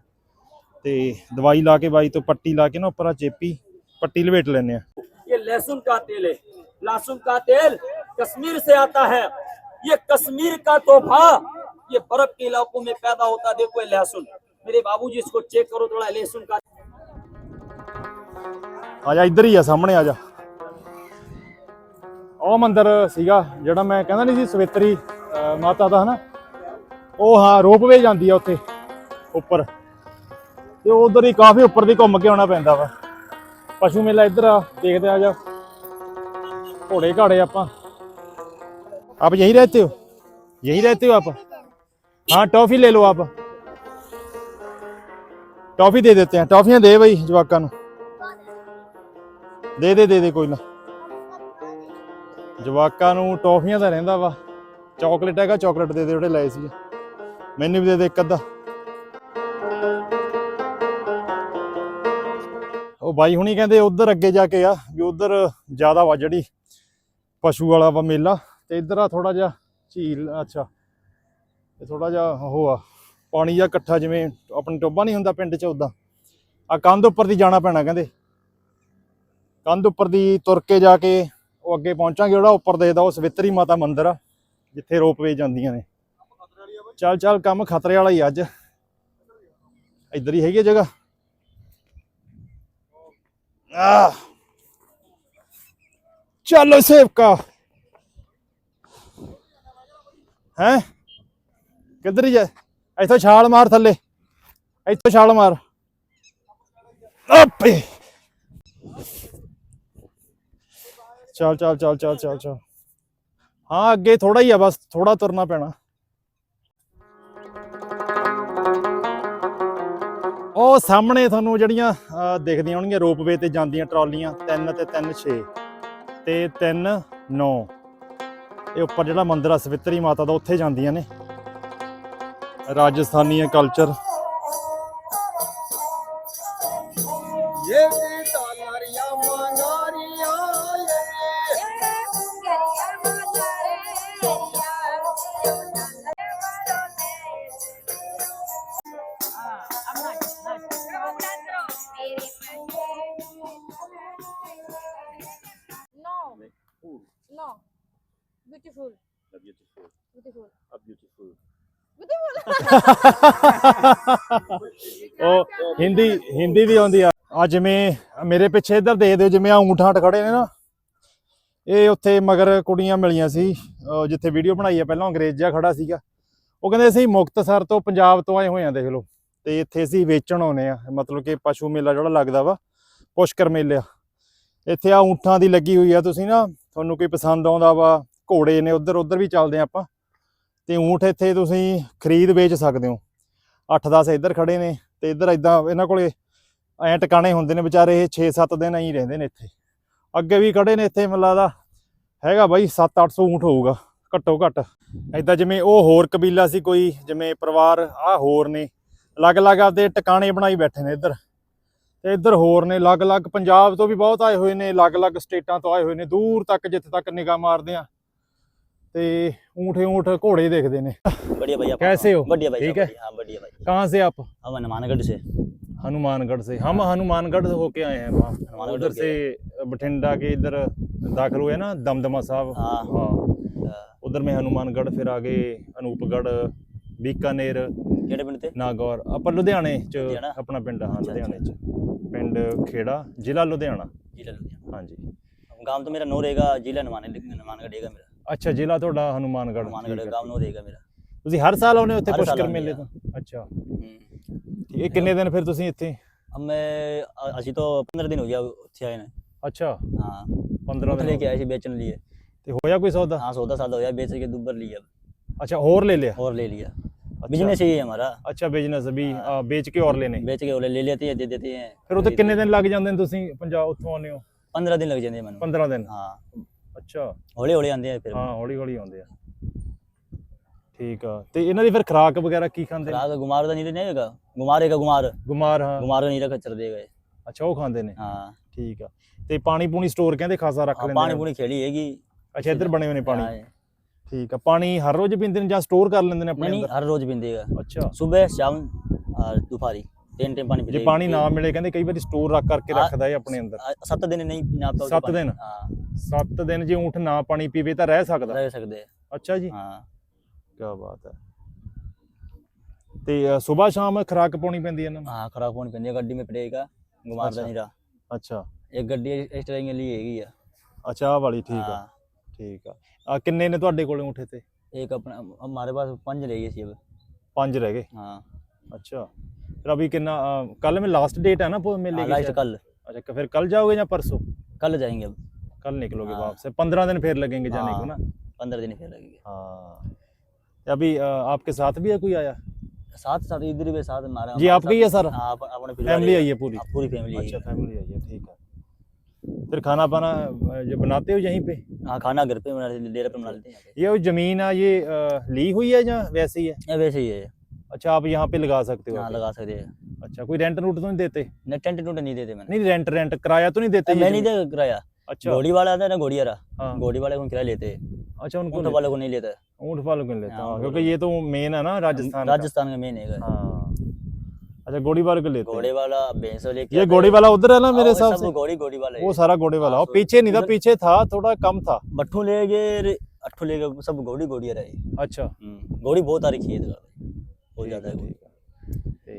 ਤੇ ਦਵਾਈ ਲਾ ਕੇ ਬਾਈ ਤੋਂ ਪੱਟੀ ਲਾ ਕੇ ਨਾ ਉੱਪਰ ਆ ਚੇਪੀ ਪੱਟੀ ਲਵੇਟ ਲੈਨੇ ਆ ये लहसुन का तेल है लहसुन का तेल कश्मीर से आता है ये कश्मीर का तोहफा ये बर्फ के इलाकों में पैदा होता है देखो ये लहसुन मेरे बाबूजी इसको चेक करो थोड़ा लहसुन का ਆ ਜਾ, ਇੱਧਰ ਹੀ ਆ, ਸਾਹਮਣੇ ਆ ਜਾ। ਉਹ ਮੰਦਿਰ ਸੀਗਾ, ਜਿਹੜਾ ਮੈਂ ਕਹਿੰਦਾ ਨਹੀਂ ਸੀ ਸਵੇਤਰੀ ਮਾਤਾ ਦਾ, ਹਨਾ? ਉਹ ਹਾਂ ਰੋਪਵੇ ਜਾਂਦੀ ਆ ਉੱਥੇ, ਉੱਪਰ। ਤੇ ਉਧਰ ਹੀ ਕਾਫੀ ਉੱਪਰ ਦੀ ਘੁੰਮ ਕੇ ਆਉਣਾ ਪੈਂਦਾ ਵਾ। ਪਸ਼ੂ ਮੇਲਾ ਇੱਧਰ ਆ, ਦੇਖਦੇ ਆ ਜਾ। ਘੋੜੇ ਘਾੜੇ ਆਪਾਂ। ਆਪ ਯਹੀਂ ਰਹਤੇ ਹੋ? यही रहते हो आप हाँ टॉफी ले लो आप टॉफी दे देते हैं टॉफियां दे भाई जवाका ਦੇ ਦੇ ਦੇ ਦੇ, ਕੋਈ ਨਾ। ਜਵਾਕਾਂ ਨੂੰ ਟੌਫੀਆਂ ਦਾ ਰਹਿੰਦਾ ਵਾ। ਚਾਕਲੇਟ ਹੈਗਾ, ਚਾਕਲੇਟ ਦੇ ਦੇ ਜਿਹੜੇ ਲਏ ਸੀ ਮੈਨੂੰ ਵੀ ਦੇ ਦੇ ਇੱਕ ਅੱਧਾ। ਉਹ ਬਾਈ ਹੁਣੀ ਕਹਿੰਦੇ ਉਧਰ ਅੱਗੇ ਜਾ ਕੇ ਆ, ਵੀ ਉਧਰ ਜ਼ਿਆਦਾ ਵਾ ਜਿਹੜੀ ਪਸ਼ੂ ਵਾਲਾ ਵਾ ਮੇਲਾ। ਤੇ ਇੱਧਰ ਆ ਥੋੜਾ ਜਿਹਾ ਝੀਲ, ਅੱਛਾ। ਤੇ ਥੋੜਾ ਜਿਹਾ ਉਹ ਆ, ਪਾਣੀ ਜਿਹਾ ਇਕੱਠਾ ਜਿਵੇਂ ਆਪਣੇ ਟੋਬਾ ਨਹੀਂ ਹੁੰਦਾ ਪਿੰਡ 'ਚ ਉਦਾਂ ਆ ਕੰਧ ਉੱਪਰ ਦੀ ਜਾਣਾ ਪੈਣਾ ਕਹਿੰਦੇ। ਕੰਧ ਉੱਪਰ ਦੀ ਤੁਰ ਕੇ ਜਾ ਕੇ ਉਹ ਅੱਗੇ ਪਹੁੰਚਾਂਗੇ ਜਿਹੜਾ ਉੱਪਰ ਦੇਖਦਾ ਉਹ ਸਵਿਤਰੀ ਮਾਤਾ ਮੰਦਿਰ ਆ, ਜਿੱਥੇ ਰੋਪਵੇ ਜਾਂਦੀਆਂ ਨੇ। ਚੱਲ ਚੱਲ, ਕੰਮ ਖਤਰੇ ਵਾਲਾ ਹੀ ਅੱਜ। ਇੱਧਰ ਹੀ ਹੈਗੀ ਜਗ੍ਹਾ। ਆ ਚਲੋ ਸੇਵਕਾ। ਹੈ? ਕਿੱਧਰ ਹੀ ਜਾ ਇੱਥੋਂ ਛਾਲ ਮਾਰ ਥੱਲੇ। ਇੱਥੋਂ ਛਾਲ ਮਾਰ। ਆਪੇ। ਚੱਲ ਚੱਲ ਚੱਲ ਚੱਲ ਚੱਲ ਚੱਲ। ਹਾਂ ਅੱਗੇ ਥੋੜਾ ਹੀ ਆ ਬਸ ਥੋੜਾ ਤੁਰਨਾ ਪੈਣਾ। ਉਹ ਸਾਹਮਣੇ ਤੁਹਾਨੂੰ ਜਿਹੜੀਆਂ ਅਹ, ਦਿਖਦੀਆਂ ਹੋਣਗੀਆਂ ਰੋਪਵੇ ਤੇ ਜਾਂਦੀਆਂ ਟਰਾਲੀਆਂ 3 ਤੇ 3 6 ਤੇ 3 9 ਇਹ ਉੱਪਰ ਜਿਹੜਾ ਮੰਦਿਰ ਆ ਸਵਿਤਰੀ ਮਾਤਾ ਦਾ ਉੱਥੇ ਜਾਂਦੀਆਂ ਨੇ। ਰਾਜਸਥਾਨੀ ਕਲਚਰ ਉਹ ਹਿੰਦੀ ਹਿੰਦੀ ਵੀ ਆਉਂਦੀ ਆ। ਆ ਜਿਵੇਂ ਮੇਰੇ ਪਿੱਛੇ ਇੱਧਰ ਦੇ ਦਿਓ, ਜਿਵੇਂ ਆ ਊਂਠਾਂਟ ਖੜੇ ਨੇ ਨਾ। ਇਹ ਉੱਥੇ ਮਗਰ ਕੁੜੀਆਂ ਮਿਲੀਆਂ ਸੀ ਜਿੱਥੇ ਵੀਡੀਓ ਬਣਾਈ ਆ, ਪਹਿਲਾਂ ਅੰਗਰੇਜ਼ ਜਿਹਾ ਖੜਾ ਸੀਗਾ। ਉਹ ਕਹਿੰਦੇ ਅਸੀਂ ਮੁਕਤਸਰ ਤੋਂ ਪੰਜਾਬ ਤੋਂ ਆਏ ਹੋਏ ਆ, ਦੇਖ ਲਓ। ਤੇ ਇੱਥੇ ਅਸੀਂ ਵੇਚਣ ਆਉਨੇ ਆ, ਮਤਲਬ ਕਿ ਪਸ਼ੂ ਮੇਲਾ ਜਿਹੜਾ ਲੱਗਦਾ ਵਾ, ਪੁਸ਼ਕਰ ਮੇਲਾ। ਇੱਥੇ ਆ ਊਂਠਾਂ ਦੀ ਲੱਗੀ ਹੋਈ ਆ, ਤੁਸੀਂ ਨਾ, ਤੁਹਾਨੂੰ ਕੋਈ ਪਸੰਦ ਆਉਂਦਾ ਵਾ, ਘੋੜੇ ਨੇ ਉਧਰ ਉਧਰ ਵੀ ਚੱਲਦੇ ਆ ਆਪਾਂ। ਤੇ ਊਂਠ ਇੱਥੇ ਤੁਸੀਂ ਖਰੀਦ ਵੇਚ ਸਕਦੇ ਹੋ। 8-10 ਇੱਧਰ ਖੜੇ ਨੇ ਤੇ ਇੱਧਰ ਇਦਾਂ ਇਹਨਾਂ ਕੋਲੇ ਐ ਟਿਕਾਣੇ ਹੁੰਦੇ ਨੇ ਵਿਚਾਰੇ, ਇਹ 6-7 ਦਿਨ ਐਂ ਹੀ ਰਹਿੰਦੇ ਨੇ ਇੱਥੇ। ਅੱਗੇ ਵੀ ਖੜੇ ਨੇ ਇੱਥੇ ਮੈਨੂੰ ਲੱਗਦਾ, ਹੈਗਾ ਬਾਈ 7-800 ਊਂਠ ਹੋਊਗਾ, ਘੱਟੋ ਘੱਟ। ਐਦਾਂ ਜਿਵੇਂ ਉਹ ਹੋਰ ਕਬੀਲਾ ਸੀ ਕੋਈ, ਜਿਵੇਂ ਪਰਿਵਾਰ ਆ ਹੋਰ ਨੇ, ਅਲੱਗ-ਅਲੱਗ ਆਪਦੇ ਟਿਕਾਣੇ ਬਣਾਈ ਬੈਠੇ ਨੇ ਇੱਧਰ। ਤੇ ਇੱਧਰ ਹੋਰ ਨੇ, ਅਲੱਗ-ਅਲੱਗ ਪੰਜਾਬ ਤੋਂ ਵੀ ਬਹੁਤ ਆਏ ਹੋਏ ਨੇ, ਅਲੱਗ-ਅਲੱਗ ਸਟੇਟਾਂ ਤੋਂ ਆਏ ਹੋਏ ਨੇ, ਦੂਰ ਤੱਕ ਜਿੱਥੇ ਤੱਕ ਨਿਗਾਹ ਮਾਰਦੇ ਆ। ਤੇ ਊਂਠੇ ਊਂਠ ਘੋੜੇ ਦੇਖਦੇ ਨੇ बढ़िया भैया कैसे हो? बढ़िया भाई ठीक साहब, है? बढ़िया, हाँ बढ़िया भाई कहाँ से आप हम हनुमानगढ़ से हनुमानगढ़ से हम हनुमानगढ़ होके आए हैं वहाँ हनुमानगढ़ उधर से बठिंडा के इधर दाखिल हुए ना दमदमा साहब हाँ। हाँ अ, उधर में हनुमानगढ़ फिर आगे अनूपगढ़ बीकानेर ਕਿਹੜੇ ਪਿੰਡ ਤੇ ਨਾਗੌਰ ਆਪਾਂ ਲੁਧਿਆਣੇ ਚ ਲੁਧਿਆਣਾ? ਆਪਣਾ ਪਿੰਡ ਹਾਂ ਅੱਛਾ, ਲੁਧਿਆਣੇ ਚ ਪਿੰਡ ਖੇੜਾ ਜ਼ਿਲ੍ਹਾ ਲੁਧਿਆਣਾ ਜ਼ਿਲ੍ਹਾ ਲੁਧਿਆਣਾ ਹਾਂਜੀ गांव तो मेरा नौ रहेगा जिला हनुमान लेकिन हनुमानगढ़ रहेगा मेरा ਅੱਛਾ ਜ਼ਿਲ੍ਹਾ ਤੁਹਾਡਾ ਹਨੂਮਾਨਗੜ੍ਹ। ਹਨੂਮਾਨਗੜ੍ਹ ਗਾਮ ਠੀਕ। ਨੂੰ ਰਹੇਗਾ ਮੇਰਾ। ਤੁਸੀਂ ਹਰ ਸਾਲ ਆਉਨੇ ਉੱਥੇ ਪੁਸ਼ਕਰ ਮੇਲੇ ਤੋਂ? ਅੱਛਾ। हम्म। ਇਹ ਕਿੰਨੇ ਦਿਨ ਫਿਰ ਤੁਸੀਂ ਇੱਥੇ? अब मैं अ- अजी तो पंद्रह दिन हो गया अच्छे ਅੱਛਾ। हाँ 15 दूध लेके ਦਿਨ आए थे बेचने लिए ਤੇ ਹੋਇਆ ਕੋਈ ਸੌਦਾ? हाँ सौदा सादा हो गया बेच के दुब्बर लिया ਅੱਛਾ ਹੋਰ ਲੈ ਲਿਆ? और ले लिया बिजनेस यही है हमारा ਅੱਛਾ ਬਿਜ਼ਨਸ ਵੀ ਵੇਚ ਕੇ ਔਰ ਲੈਨੇ बेच के वाले ले लेते हैं दे देते हैं ਫਿਰ ਉੱਥੇ ਕਿੰਨੇ ਦਿਨ ਲੱਗ ਜਾਂਦੇ ਨੇ ਤੁਸੀਂ ਪੰਜਾਬ ਉੱਥੋਂ ਆਉਂਦੇ ਹੋ? पंद्रह दिन लग जाते हैं 15 ਦਿਨ। ਹਾਂ। ਅੱਛਾ। ਹੌਲੀ ਹੌਲੀ ਆਉਂਦੇ ਆ ਫਿਰ। ਹਾਂ ਹੌਲੀ ਹੌਲੀ ਆਉਂਦੇ ਆ। ਠੀਕ ਆ। ਤੇ ਇਹਨਾਂ ਦੀ ਫਿਰ ਖਰਾਕ ਵਗੈਰਾ ਕੀ ਖਾਂਦੇ ਨੇ? ਖਰਾਕ ਗੁਮਾਰ ਦਾ ਨਹੀਂ ਨਹੀਂ ਹੈਗਾ। ਗੁਮਾਰੇਗਾ ਗੁਮਾਰ। ਗੁਮਾਰ ਹਾਂ। ਗੁਮਾਰ ਨਹੀਂ ਰੱਖ ਚਰ ਦੇਗਾ ਇਹ। ਅੱਛਾ ਉਹ ਖਾਂਦੇ ਨੇ? ਹਾਂ। ਠੀਕ ਆ। ਤੇ ਪਾਣੀ ਪੂਣੀ ਸਟੋਰ ਕਹਿੰਦੇ ਖਾਸਾ ਰੱਖ ਲੈਂਦੇ ਪਾਣੀ ਪੂਣੀ ਖੇਲੀ ਹੈਗੀ। ਅੱਛਾ ਇੱਧਰ ਬਣੇ ਹੋਏ ਨੇ ਪਾਣੀ? ਇਹ। ਠੀਕ ਆ। ਪਾਣੀ ਹਰ ਰੋਜ਼ ਪੀਂਦੇ ਨੇ ਜਾਂ ਸਟੋਰ ਕਰ ਲੈਂਦੇ ਨੇ ਆਪਣੇ ਨਹੀਂ ਹਰ ਰੋਜ਼ ਪੀਂਦੇਗਾ ਅੱਛਾ। ਸੁਬਹ ਸ਼ਾਮ ਔਰ तीन टाइम पानी ਜੇ पीते ਪਾਣੀ ਨਾ ਮਿਲੇ ਕਹਿੰਦੇ ਕਈ ਵਾਰੀ ਸਟੋਰ ਰੱਖ ਕਰਕੇ ਹਾਂ। ਰੱਖਦਾ ਹੈ ਆਪਣੇ ਅੰਦਰ सत्त दिन नहीं पीना आपका ਸੱਤ ਦਿਨ? हाँ 7 ਦਿਨ ਜੇ ਊਂਠ ਨਾ ਪਾਣੀ ਪੀਵੇ ਤਾਂ ਰਹਿ ਸਕਦਾ रह सकते हैं ਅੱਛਾ ਜੀ हाँ ਕੀ ਬਾਤ ਹੈ ਤੇ ਸਵੇਰ ਸ਼ਾਮ ਖਰਾਕ ਪਾਉਣੀ ਪੈਂਦੀ ਹੈ ਇਹਨਾਂ ਨੂੰ हाँ खराब होने पे गड्डी में पड़ेगा गुमार अच्छा। का नहीं रहा ਅੱਛਾ एक गड्डी एक्स्ट्रा के लिए हैगी है ਅੱਛਾ ਆਹ ਵਾਲੀ ਠੀਕ ਆ हाँ, ਠੀਕ ਆ ਆ ਕਿੰਨੇ ਨੇ ਤੁਹਾਡੇ ਕੋਲੇ ਊਂਠ ਤੇ एक अपना हमारे पास पंज रह गई अब ਪੰਜ ਰਹਿ ਗਏ हाँ अच्छा फिर अभी कितना कल में लास्ट डेट है ना वो मेले की लास्ट शायद? कल। अच्छा क- फिर कल जाओगे या परसों? कल जाएँगे अब। कल निकलोगे हाँ। वापस। पंद्रह दिन फिर लगेंगे जाने को हाँ। ना? पंद्रह दिन फिर लगेंगे। हाँ। अभी आपके साथ भी है कोई आया? साथ साथ इधर भी साथ हमारा जी आपका ही है सारा? हाँ अप- अपने फैमिली है। आई है पूरी? हाँ, पूरी फैमिली अच्छा फैमिली आई है ठीक है। फिर खाना पाना जो बनाते हो यहीं पे? हाँ खाना घर पे बना लेते डेरे पे बना लेते हैं ये वो ज़मीन है ये ली हुई है या वैसे ही है? वैसे ही है। अच्छा आप यहाँ पे लगा सकते हो हाँ लगा सकते हैं। अच्छा कोई रेंट रूट तो नहीं देते? नहीं टेंट टूंट नहीं देते मैंने। नहीं रेंट रेंट किराया तो नहीं देते ये मैं नहीं ज़मीन? दे किराया। अच्छा। घोड़ी वाला आता है ना घोड़ी वाला। हाँ। घोड़ी वाले को किराया लेते हैं। अच्छा उनको ऊँट नहीं- वाले को नहीं लेता। ऊँट वालों को नहीं लेता। हाँ, हाँ, क्योंकि ये तो मेन है ना राजस्थान का। राजस्थान का मेन है। हाँ। अच्छा घोड़ी वाले को लेते घोड़े हैं वाला भैंस लेके ये आते घोड़ी वाला उधर है ना मेरे हाँ, हिसाब सबसे? घोड़ी घोड़ी वाला वो है सारा घोड़े वाला। हाँ, वो पीछे नहीं था इधर- पीछे था थोड़ा कम था। बट्ठू ले गए अट्ठू ले गए सब घोड़ी घोड़ी रहे अच्छा। हम्म, घोड़ी बहुत आ रखी है। इधर हो जाता है ਤੇ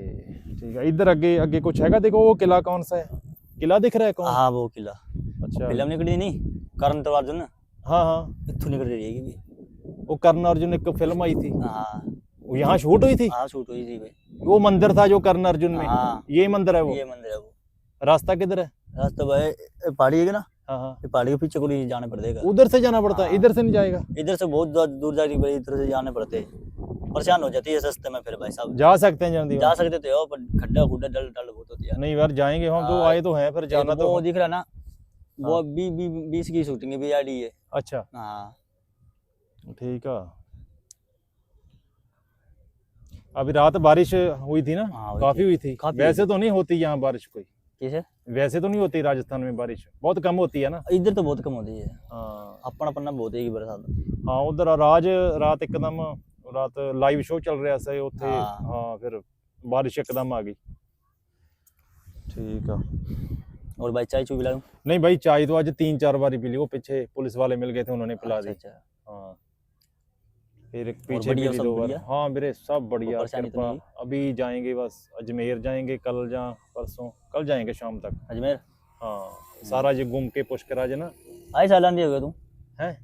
ਠੀਕ ਹੈ ਇੱਧਰ ਅੱਗੇ ਅੱਗੇ ਕੁਝ ਹੈਗਾ ਦੇਖੋ ਉਹ ਕਿਲਾ ਕੌਣ ਸਾ ਹੈ ਕਿਲਾ ਦਿਖ ਰਿਹਾ ਕੌਣ हाँ वो किला। ਅੱਛਾ फ़िल्म निकली नहीं? करण तो अर्जुन ਹਾਂ ਹਾਂ हाँ, हाँ। इतों निकल रही है ਉਹ ਕਰਨ ਅਰਜੁਨ ਇੱਕ ਫਿਲਮ ਆਈ थी। हाँ। वो यहाँ शूट हुई थी? हाँ शूट हुई थी वो मंदिर था जो करण अर्जुन में। हाँ। ये मंदिर है वो? ये मंदिर है वो। रास्ता किधर है? रास्ता भाई पहाड़ी है ना? हाँ हाँ। पहाड़ी के पीछे को नहीं जाना पड़ेगा उधर से जाना पड़ता है हाँ। इधर से नहीं जाएगा? इधर से बहुत दूर- दूर जाके भाई इधर से जाने पड़ते हैं। परेशान हो जाती है सस्ते में फिर भाई साहब। जा सकते हैं जल्दी। जा सकते थे पर खड्डा खुड्डा डल डल बहुत होती है। नहीं यार जाएँगे हम तो हाँ, आए तो हैं फिर जाना तो वो दिख रहा ना वो हाँ। बी बी बीस की शूटिंग है बी आई डी है। अच्छा। हाँ। ठीक है। अभी रात बारिश हुई थी ना? हाँ, हुई काफ़ी थी। हुई थी। काफ़ी वैसे हुई तो नहीं होती यहाँ बारिश कोई। कैसे? वैसे तो नहीं होती राजस्थान में बारिश। बहुत कम होती है ना? इधर तो बहुत कम होती है। हाँ। अपना अपना बहुत है बरसात। हाँ उधर राज रात एकदम रात लाइव शो चल रहा से उथे हाँ।, हाँ, फिर बारिश एकदम आ गई। ठीक है। और भाई चाय चू पिला नहीं भाई चाय तो आज तीन चार बारी पी ली वो पीछे पुलिस वाले मिल गए थे उन्होंने पिला दी। अच्छा, अच्छा। हाँ। फिर एक और पीछे बढ़िया, पी ली सब दो बार बढ़िया? हाँ मेरे सब बढ़िया परेशानी तो कृपा नहीं? अभी जाएंगे बस अजमेर जाएंगे कल जा परसों कल जाएंगे शाम तक अजमेर हाँ सारा ये घूम के पुष्कर आज ना आई साल आंदे हो गए तुम हैं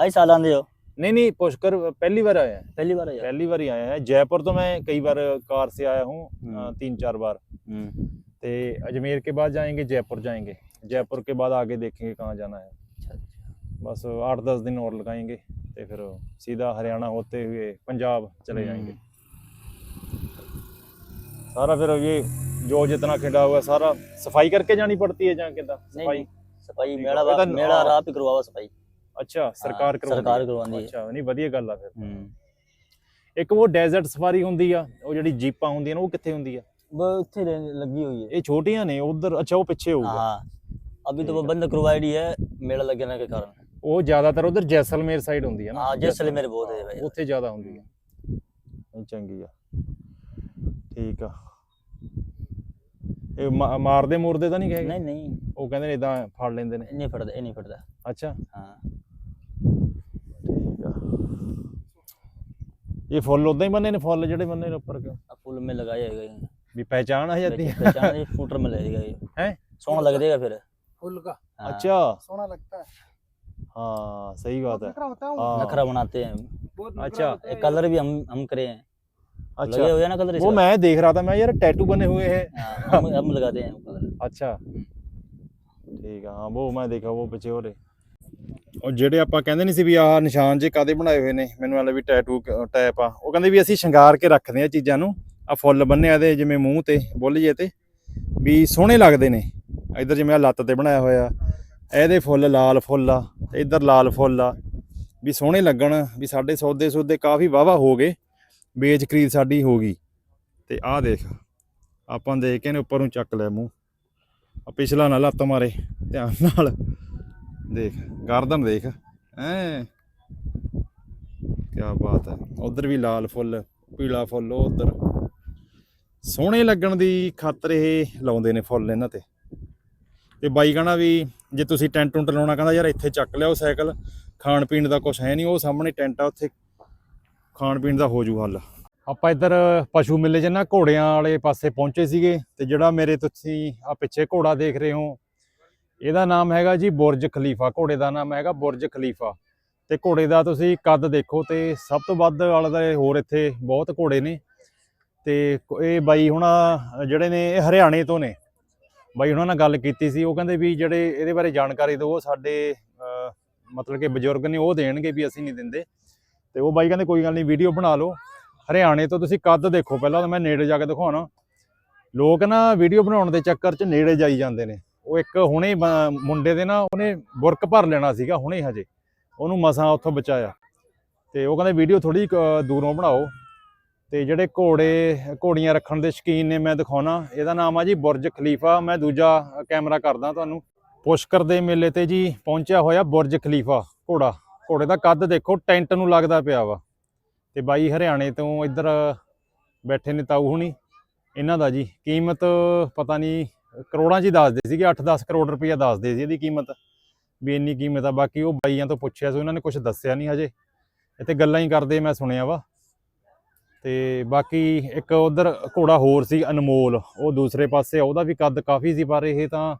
आई साल आंदे हो नहीं नहीं पुष्कर पहली बार आए हैं पहली बार आए हो? पहली बार ही आए हैं जयपुर तो मैं कई बार कार से आया हूँ अ, हम्म। तीन चार बार हम्म, ते अजमेर के बाद जाएंगे जयपुर जाएंगे जयपुर के बाद आगे देखेंगे कहाँ जाना है अच्छा अच्छा बस आठ दस दिन और लगाएंगे ਤੇ फिर सीधा हरियाणा होते हुए पंजाब चले जाएंगे सारा फिर ये जो जितना खिंडा हुआ सारा सफाई करके जानी पड़ती है जहाँ किदा सफाई ਸਫ਼ਾਈ? ਮੇਲਾ ਵਾ ਮੇਲਾ ਰਾਹ ਵੀ ਕਰਵਾਵਾ ਸਫ਼ਾਈ। ਅੱਛਾ ਸਰਕਾਰ ਕਰਵਾਉਂਦੀ ਸਰਕਾਰ ਕਰਵਾਉਂਦੀ ਹੈ। ਅੱਛਾ ਨਹੀਂ ਵਧੀਆ ਗੱਲ ਆ ਫਿਰ। ਇੱਕ ਉਹ ਡੈਜ਼ਰਟ ਸਫਾਰੀ ਹੁੰਦੀ ਆ ਉਹ ਜਿਹੜੀ ਜੀਪਾਂ ਹੁੰਦੀਆਂ ਨੇ ਉਹ ਕਿੱਥੇ ਹੁੰਦੀ ਆ? ਉਹ ਇੱਥੇ ਲੱਗੀ ਹੋਈ ਹੈ। ਇਹ ਛੋਟੀਆਂ ਨੇ ਉਧਰ ਅੱਛਾ ਉਹ ਪਿੱਛੇ ਹੋਊਗਾ। ਹਾਂ। ਅਭੀ ਤਾਂ ਉਹ ਬੰਦ ਕਰਵਾਈ ਹੈ ਮੇਲਾ ਲੱਗਣਾ ਕੇ ਕਾਰਨ। ਉਹ ਜ਼ਿਆਦਾਤਰ ਉਧਰ ਜੈਸਲਮੇਰ ਸਾਈਡ ਹੁੰਦੀ ਹੈ ਨਾ। ਹਾਂ ਜੈਸਲਮੇਰ ਬਹੁਤ ਹੈ ਬਾਈ। ਉੱਥੇ ਜ਼ਿਆਦਾ ਹੁੰਦੀ ਹੈ। ਨਹੀਂ ਚੰਗੀ ਆ। ਠੀਕ ਆ। ਇਹ ਮਾਰਦੇ ਮੂਰਦੇ ਤਾਂ ਨਹੀਂ ਕਹੇਗੇ ਨਹੀਂ ਨਹੀਂ। ਉਹ ਕਹਿੰਦੇ ਨੇ ਇਦਾਂ ਫੜ ਲੈਂਦੇ ਨੇ। ਨਹੀਂ ਫੜਦਾ ਇਹ ਫੜਦਾ। ਅੱਛਾ। ਹਾਂ। ਠੀਕ ਆ। ਇਹ ਫੁੱਲ ਉਦਾਂ ਹੀ ਬੰਨੇ ਨੇ ਫੁੱਲ ਜਿਹੜੇ ਬੰਨੇ ਨੇ ਉੱਪਰ ਕਿਉਂ? ਆ ਫੁੱਲ ਮੇ ਲਗਾਇਆ ਹੈਗਾ ਵੀ ਪਹਿਚਾਨ ਆ ਜਾਂਦੀ ਹੈ ਪਹਿਚਾਨ ਇਹ ਫੂਟਰ ਮੇ ਇਹ ਹੈ? ਸੋਹਣਾ ਲੱਗੇਗਾ ਫਿਰ। ਫੁੱਲ ਦਾ। ਅੱਛਾ। ਸੋਹਣਾ ਲੱਗਦਾ। ਹੈ हाँ सही बात है नखरा होता है हाँ नखरा बनाते हैं बहुत अच्छा ये कलर भी हम हम करे हैं लगे अच्छा हुए हैं ना कलर वो इसका? मैं देख रहा था मैं यार टैटू बने हुए हैं हाँ, हम हम लगाते हैं वो कलर अच्छा ਠੀਕ ਆ ਹਾਂ ਉਹ ਮੈਂ ਦੇਖਿਆ ਉਹ ਪਿੱਛੇ ਹੋਰੇ ਉਹ ਜਿਹੜੇ ਆਪਾਂ ਕਹਿੰਦੇ ਨਹੀਂ ਸੀ ਵੀ ਆਹ ਨਿਸ਼ਾਨ ਜੇ ਕਾਦੇ ਬਣਾਏ ਹੋਏ ਨੇ ਮੈਨੂੰ ਐ ਵੀ ਟੈਟੂ ਟੈਪ ਆ ਉਹ ਕਹਿੰਦੇ ਵੀ ਅਸੀਂ ਸ਼ਿੰਗਾਰ ਕੇ ਰੱਖਦੇ ਆ ਚੀਜ਼ਾਂ ਨੂੰ ਆ ਫੁੱਲ ਬੰਨੇ ਆ ਇਹਦੇ ਜਿਵੇਂ ਮੂੰਹ ਤੇ ਬੁੱਲ ਜੇ ਤੇ ਵੀ ਸੋਹਣੇ ਲੱਗਦੇ ਨੇ ਇਧਰ ਜਿਵੇਂ ਆ ਲੱਤ ਤੇ ਬਣਾਇਆ ਹੋਇਆ ਇਹਦੇ ਫੁੱਲ ਲਾਲ ਫੁੱਲ ਆ, ਤੇ ਇਧਰ ਲਾਲ ਫੁੱਲ ਆ। ਵੀ ਸੋਹਣੇ ਲੱਗਣ, ਵੀ ਸਾਡੇ ਸੌਦੇ ਸੌਦੇ ਕਾਫੀ ਵਾਵਾ ਹੋ ਗਏ, ਵੇਚ ਖਰੀਦ ਸਾਡੀ ਹੋ ਗਈ। ਤੇ ਆਹ ਦੇਖ, ਆਪਾਂ ਦੇਖ ਕੇ ਨੇ ਉੱਪਰ ਨੂੰ ਚੱਕ ਲਿਆ ਮੂੰਹ। ਆ ਪਿਛਲਾ ਨਾ ਲੱਤ ਮਾਰੇ, ਧਿਆਨ ਨਾਲ। ਦੇਖ, ਗਰਦਨ ਦੇਖ ਐ ਕੀ ਬਾਤ ਹੈ। ਉਧਰ ਵੀ ਲਾਲ ਫੁੱਲ, ਪੀਲਾ ਫੁੱਲ, ਉਹ ਉਧਰ। ਸੋਹਣੇ ਲੱਗਣ ਦੀ ਖਾਤਰ ਇਹ ਲਾਉਂਦੇ ਨੇ ਫੁੱਲ ਇਹਨਾਂ ਤੇ। ਤੇ ਬਾਈ ਕਹਣਾ ਵੀ ਜੇ ਤੁਸੀਂ ਟੈਂਟ ਟੁੰਟ ਲਾਉਣਾ ਕਹਿੰਦਾ ਯਾਰ ਇੱਥੇ ਚੱਕ ਲਿਆਓ ਸਾਈਕਲ, ਖਾਣ ਪੀਣ ਦਾ ਕੁਝ ਹੈ ਨਹੀਂ, ਉਹ ਸਾਹਮਣੇ ਟੈਂਟ ਆ, ਉੱਥੇ ਖਾਣ ਪੀਣ ਦਾ ਹੋ ਜੂ ਹੱਲ। ਆਪਾਂ ਇੱਧਰ ਪਸ਼ੂ ਮੇਲੇ 'ਚ ਨਾ ਘੋੜਿਆਂ ਵਾਲੇ ਪਾਸੇ ਪਹੁੰਚੇ ਸੀਗੇ ਤੇ ਜਿਹੜਾ ਮੇਰੇ ਤੁਸੀਂ ਆ ਪਿੱਛੇ ਘੋੜਾ ਦੇਖ ਰਹੇ ਹੋ, ਇਹਦਾ ਨਾਮ ਹੈਗਾ ਜੀ ਬੁਰਜ ਖਲੀਫਾ, ਘੋੜੇ ਦਾ ਨਾਮ ਹੈਗਾ ਬੁਰਜ ਖਲੀਫਾ। ਤੇ ਘੋੜੇ ਦਾ ਤੁਸੀਂ ਕੱਦ ਦੇਖੋ ਤੇ ਸਭ ਤੋਂ ਵੱਧ ਵਾਲਾ ਦਾ ਹੋਰ ਇੱਥੇ ਬਹੁਤ ਘੋੜੇ ਨੇ। ਤੇ ਇਹ ਬਾਈ ਹੁਣ ਜਿਹੜੇ ਨੇ, ਇਹ ਹਰਿਆਣੇ ਤੋਂ ਨੇ। ਬਾਈ ਉਹਨਾਂ ਨਾਲ ਗੱਲ ਕੀਤੀ ਸੀ, ਉਹ ਕਹਿੰਦੇ ਵੀ ਜਿਹੜੇ ਇਹਦੇ ਬਾਰੇ ਜਾਣਕਾਰੀ ਦਿਓ ਸਾਡੇ ਮਤਲਬ ਕਿ ਬਜ਼ੁਰਗ ਨੇ, ਉਹ ਦੇਣਗੇ ਵੀ ਅਸੀਂ ਨਹੀਂ ਦਿੰਦੇ। ਤੇ ਉਹ ਬਾਈ ਕਹਿੰਦੇ, ਕੋਈ ਗੱਲ ਨਹੀਂ, ਵੀਡੀਓ ਬਣਾ ਲਓ। ਹਰਿਆਣੇ ਤੋਂ ਤੁਸੀਂ ਕੱਦ ਦੇਖੋ, ਪਹਿਲਾਂ ਤਾਂ ਮੈਂ ਨੇੜੇ ਜਾ ਕੇ ਦਿਖਾਉਣਾ। ਲੋਕ ਨਾ ਵੀਡੀਓ ਬਣਾਉਣ ਦੇ ਚੱਕਰ 'ਚ ਨੇੜੇ ਜਾਈ ਜਾਂਦੇ ਨੇ। ਉਹ ਇੱਕ ਹੁਣੇ ਬ- ਮੁੰਡੇ ਦੇ ਨਾ, ਉਹਨੇ ਬੁਰਕ ਭਰ ਲੈਣਾ ਸੀਗਾ ਹੁਣੇ ਹਜੇ। ਉਹਨੂੰ ਮਸਾਂ ਉੱਥੋਂ ਬਚਾਇਆ। ਤੇ ਉਹ ਕਹਿੰਦੇ, ਵੀਡੀਓ ਥੋੜੀ ਦੂਰੋਂ ਬਣਾਓ। ਤੇ ਜਿਹੜੇ ਘੋੜੇ, ਘੋੜੀਆਂ ਰੱਖਣ ਦੇ ਸ਼ੌਕੀਨ ਨੇ, ਮੈਂ ਦਿਖਾਉਣਾ। ਇਹਦਾ ਨਾਮ ਆ ਜੀ ਬੁਰਜ ਖਲੀਫਾ। ਮੈਂ ਦੂਜਾ ਕੈਮਰਾ ਕਰਦਾ ਤੁਹਾਨੂੰ। ਪੁਸ਼ਕਰ ਦੇ ਮੇਲੇ ਤੇ ਜੀ ਪਹੁੰਚਿਆ ਹੋਇਆ ਬੁਰਜ ਖਲੀਫਾ ਘੋੜਾ। ਘੋੜੇ ਦਾ ਕੱਦ ਦੇਖੋ, ਟੈਂਟ ਨੂੰ ਲੱਗਦਾ ਪਿਆ ਵਾ। ਤੇ ਬਾਈ ਹਰਿਆਣੇ ਤੋਂ ਇੱਧਰ ਬੈਠੇ ਨੇ ਤਾਊ ਹੁਣੀ। ਇਹਨਾਂ ਦਾ ਜੀ ਕੀਮਤ ਪਤਾ ਨਹੀਂ, ਕਰੋੜਾਂ 'ਚ ਹੀ ਦੱਸਦੇ ਸੀਗੇ 8-10 ਕਰੋੜ ਰੁਪਈਆ ਦੱਸਦੇ ਸੀ ਇਹਦੀ ਕੀਮਤ। ਵੀ ਇੰਨੀ ਕੀਮਤ ਆ, ਬਾਕੀ ਉਹ ਬਾਈਆਂ ਤੋਂ ਪੁੱਛਿਆ ਸੀ, ਉਹਨਾਂ ਨੇ ਕੁਝ ਦੱਸਿਆ ਨਹੀਂ ਹਜੇ। ਇੱਥੇ ਗੱਲਾਂ ਹੀ ਕਰਦੇ ਮੈਂ ਸੁਣਿਆ ਵਾ। ਤੇ ਬਾਕੀ ਇੱਕ ਉਧਰ ਘੋੜਾ ਹੋਰ ਸੀ ਅਨਮੋਲ, ਉਹ ਦੂਸਰੇ ਪਾਸੇ ਉਹਦਾ ਵੀ ਕੱਦ ਕਾਫੀ ਸੀ, ਪਰ ਇਹ ਤਾਂ